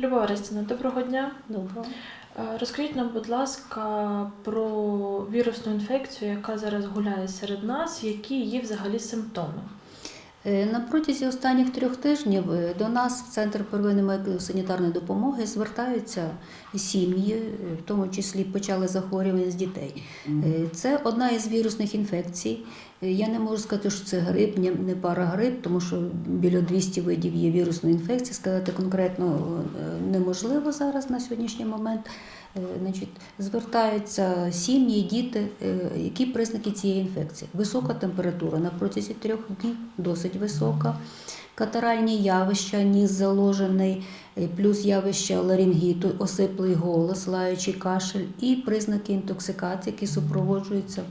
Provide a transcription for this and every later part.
Любов Орестівна, доброго дня. Доброго. Е, Розкажіть нам, будь ласка, про вірусну інфекцію, яка зараз гуляє серед нас, які її взагалі симптоми. Е, На протязі останніх трьох тижнів е, до нас в Центр первинної медико-санітарної допомоги звертаються сім'ї, е, в тому числі почали захворювання з дітей. Це одна із вірусних інфекцій. Я не можу сказати, що це грип, не парагрип, тому що біля 200 видів є вірусної інфекції. Сказати конкретно неможливо зараз на сьогоднішній момент. Значить, звертаються сім'ї, діти. Які признаки цієї інфекції? Висока температура на протязі трьох днів, досить висока. Катаральні явища, ніс заложений, е, плюс явища ларингіту, осиплий голос, лаючий кашель і признаки інтоксикації, які супроводжуються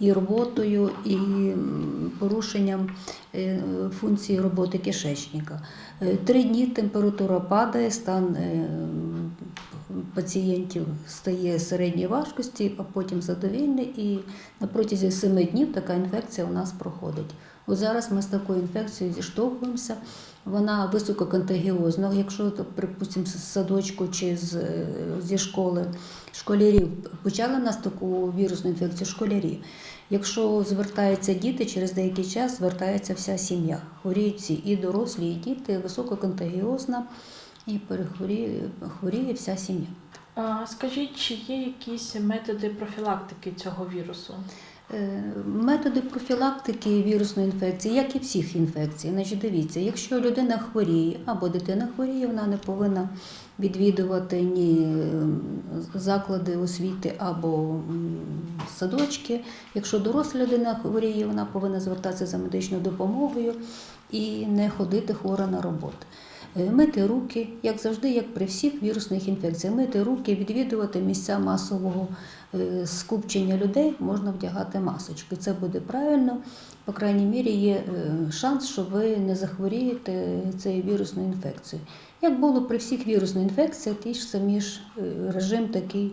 і рвотою, і порушенням е, функції роботи кишечника. Е, Три дні температура падає, стан пацієнтів стає середньої важкості, а потім задовільний. І на протязі семи днів така інфекція у нас проходить. От зараз ми з такою інфекцією зіштовхуємося. Вона висококонтагіозна. Якщо, припустимо, з садочку чи з, зі школи школярів почали в нас таку вірусну інфекцію школярі. Якщо звертаються діти, через деякий час звертається вся сім'я. Хворіють і дорослі, і діти, висококонтагіозна, і перехворіє хворіє вся сім'я. А Скажіть, чи є якісь методи профілактики цього вірусу? Е, Методи профілактики вірусної інфекції, як і всіх інфекцій. Значить, дивіться, якщо людина хворіє або дитина хворіє, вона не повинна відвідувати ні е, заклади освіти або садочки. Якщо доросла людина хворіє, вона повинна звертатися за медичною допомогою і не ходити хвора на роботу. Мити руки, як завжди, як при всіх вірусних інфекціях, мити руки, відвідувати місця масового е, скупчення людей, можна вдягати масочки. Це буде правильно. По крайній мірі, є е, шанс, що ви не захворієте цією вірусною інфекцією. Як було при всіх вірусних інфекціях, ті ж самі ж е, режим такий,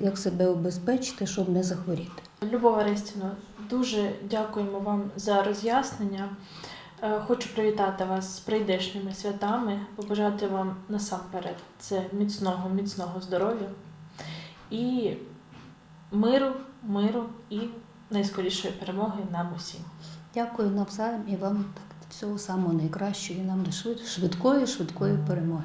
як себе обезпечити, щоб не захворіти. Любов Орестівна, дуже дякуємо вам за роз'яснення. Е, Хочу привітати вас з прийдешніми святами, побажати вам насамперед це міцного, міцного здоров'я і миру, миру і найскорішої перемоги нам усім. Дякую навзаєм і вам так, всього самого найкращого, і нам швид- швидкої, швидкої перемоги.